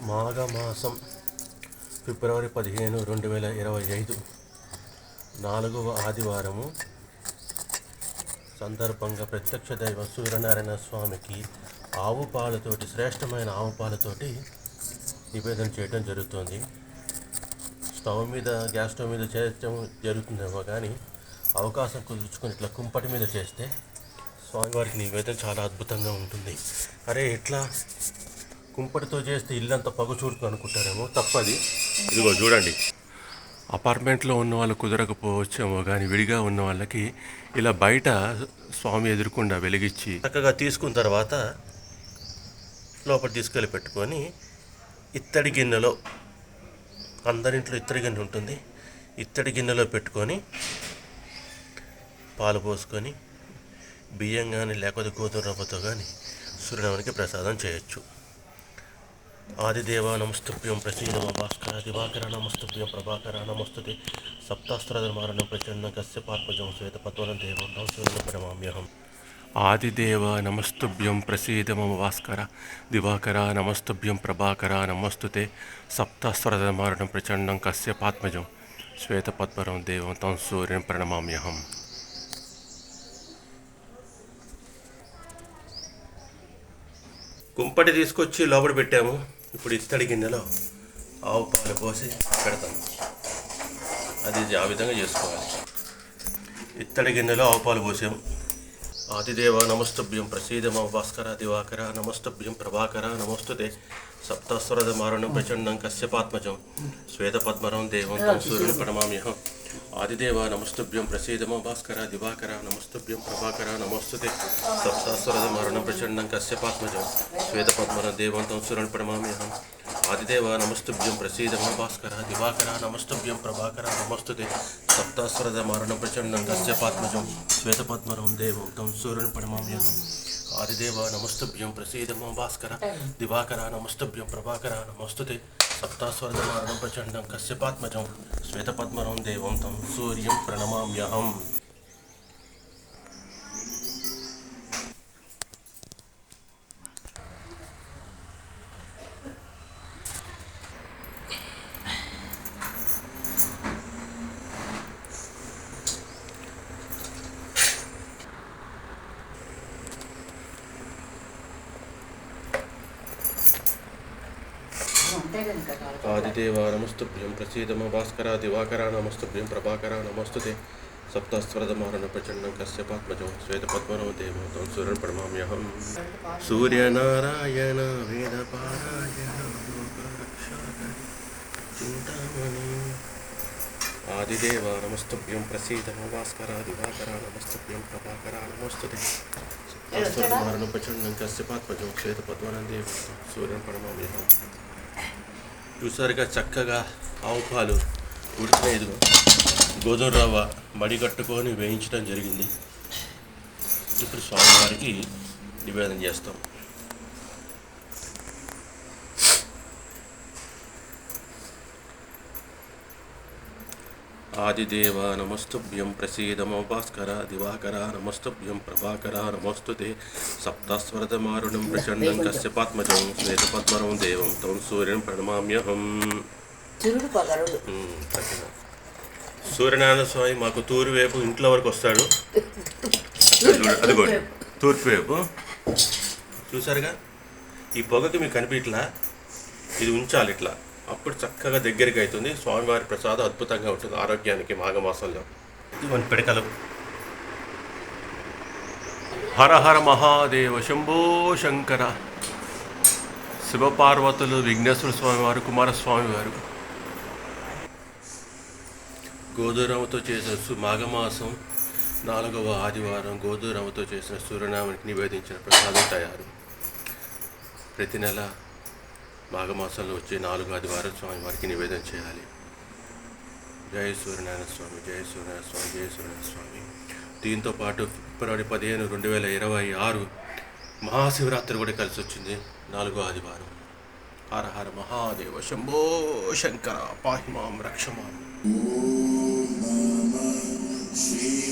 మాఘమాసం ఫిబ్రవరి పదిహేను రెండు వేల ఇరవై ఐదు. నాలుగవ ఆదివారము సందర్భంగా ప్రత్యక్ష దైవ సూర్యనారాయణ స్వామికి ఆవు పాలతోటి శ్రేష్టమైన ఆవు పాలతోటి నివేదన చేయడం జరుగుతుంది. స్టవ్ మీద గ్యాస్ స్టవ్ మీద చేయటం జరుగుతుందేమో కానీ అవకాశం కుదుర్చుకుని ఇట్లా కుంపటి మీద చేస్తే స్వామివారికి నివేదన చాలా అద్భుతంగా ఉంటుంది. అరే ఎట్లా? కుంపటితో చేస్తే ఇల్లంతా పగ చూడుతూ అనుకుంటారేమో తప్పది. ఇదిగో చూడండి. అపార్ట్మెంట్లో ఉన్న వాళ్ళు కుదరకపోవచ్చేమో కానీ విడిగా ఉన్న వాళ్ళకి ఇలా బయట స్వామి ఎదురుకుండా వెలిగించి చక్కగా తీసుకున్న తర్వాత లోపల తీసుకెళ్ళి పెట్టుకొని ఇత్తడి గిన్నెలో అందరింట్లో ఇత్తడి గిన్నె ఉంటుంది ఇత్తడి గిన్నెలో పెట్టుకొని పాలు పోసుకొని బియ్యం కానీ లేకపోతే గోధుమ రవ్వతో కానీ సూర్యనారాయణకి ప్రసాదం చేయొచ్చు. ఆదిదేవ నమస్తుభ్యం ప్రసీదమ భాస్కర దివాకర నమస్తుభ్యం ప్రభాకర నమస్తుతే సప్తాస్త్రధర్మారణం ప్రచండం కశ్యపాత్మజం శ్వేత పద్మనం దేవం సూర్య పరమామ్యహం ఆదిదేవ నమస్తుభ్యం ప్రసీద భాస్కర దివాకర నమస్తుభ్యం ప్రభాకర నమస్తుతే సప్తాస్త్రధర్మారణం ప్రచండం కశ్యపాత్మజం శ్వేతపద్మరం దేవం తం సూర్యం ప్రణమామ్యహం. కుంపటి తీసుకొచ్చి లోపల పెట్టాము. ఇప్పుడు ఇత్తడి గిన్నెలో ఆవు పాలు పోసి పెడతాము అది ఆ విధంగా చేసుకోవాలి. ఇత్తడి గిన్నెలో ఆవు పాలు పోసాము ఆదిదేవ నమస్తభ్యం ప్రసీదమ భాస్కర దివాకర నమస్తభ్యం ప్రభాకర నమస్తుతే సప్తస్వరద మారణం ప్రచండం కశ్యపాత్మజం శ్వేతపద్మరం దేవం తం సూర్యుని ప్రణమామ్యహం. ఆదిదేవ నమస్తుభ్యం ప్రసీదమ భాస్కర దివాకర నమస్తుభ్యం ప్రభాకర నమస్తుతే సప్తస్వరద మారణం ప్రచండం కశ్యపాత్మజం శ్వేతపద్మరం దేవం తం సూర్యుని ప్రణమామ్యహం. ఆదిదేవ నమస్తుభ్యం ప్రసీద మహాభాస్కర దివాకర నమస్తుభ్యం ప్రభాకర నమస్తుతే సప్తాస్వరద మారణం ప్రచండం కశ్యపాత్మజం శ్వేతపద్మరం దేవం తం సూర్యుని ప్రణమామ్యహం ఆదిదేవ నమస్తుభ్యం ప్రసీద మహాభాస్కర దివాకర నమస్తుభ్యం ప్రభాకర నమస్తుతే సప్తాస్వరద మారణం ప్రచండం కశ్యపాత్మజం శ్వేతపద్మరం దేవం తం సూర్యం ప్రణమామ్యహం. ఉంటాయి కనుక కాలు. ఆదిదేవ నమస్తుభ్యం ప్రసీదమ భాస్కర దివాకర నమస్తుభ్యం ప్రభాకర నమస్తుతే సప్తస్వరదమారణ ప్రచండం కశ్యపాత్మజం శ్వేతపద్మనం దేవం తం సూర్యం ప్రణమామ్యహం సూర్యనారాయణ వేదపారాయణ లోకరక్షాకరి చింతామణి ఆదిదేవ నమస్తుభ్యం ప్రసీదమ భాస్కర దివాకర నమస్తుభ్యం ప్రభాకర నమస్తుతే సప్తస్వరదమారణ ప్రచండం కశ్యపాత్మజం శ్వేతపద్మనం దేవం తం సూర్యం ప్రణమామ్యహం చూసారుగా చక్కగా ఆవు పాలు ఉడికిన గోధుమ రవ్వ మడి కట్టుకొని వేయించడం జరిగింది. ఇప్పుడు స్వామివారికి నివేదన చేస్తాం. ఆదిదేవ నమస్తుభ్యం ప్రసీదమ భాస్కర దివాకర నమస్తుభ్యం ప్రభాకర నమస్తుతే సప్తస్వరదమారుణం ప్రచండం కశ్యపాత్మజం శ్వేతపద్మరం దేవం తం సూర్యం ప్రణమామ్యహం. సూర్యనారాయణ స్వామి మాకు తూర్పు వైపు ఇంట్లో వరకు వస్తాడు. అదిగోండి తూర్పు వైపు చూసారుగా ఈ పొగకి మీకు కనిపించట్లా ఇది ఉంచాలి ఇట్లా. అప్పుడు చక్కగా దగ్గరికి అవుతుంది. స్వామివారి ప్రసాదం అద్భుతంగా ఉంటుంది ఆరోగ్యానికి మాఘమాసంలో. ఇవన్నీ పిడకలు. హర హర మహాదేవ శంభో శంకర. శివపార్వతులు విఘ్నేశ్వర స్వామివారు కుమారస్వామివారు కుమారస్వామి గోధురమతో చేసిన సు- మాఘమాసం నాలుగవ ఆదివారం గోధురమతో చేసిన సూర్యనామానికి నివేదించిన ప్రసాదం తయారు. ప్రతి నెల మాఘమాసంలో వచ్చే నాలుగు ఆదివారం స్వామివారికి నివేదన చేయాలి. జయ సూర్యనారాయణ స్వామి జయ సూర్యనారాయణ స్వామి జయ సూర్యనారాయణ స్వామి. దీంతో పాటు ఫిబ్రవరి పదిహేను రెండు వేల ఇరవై ఆరు మహాశివరాత్రి కూడా కలిసి వచ్చింది. నాలుగో ఆదివారం. హర హర మహాదేవ శంభో శంకర పాహిమాం రక్షమాం. శ్రీ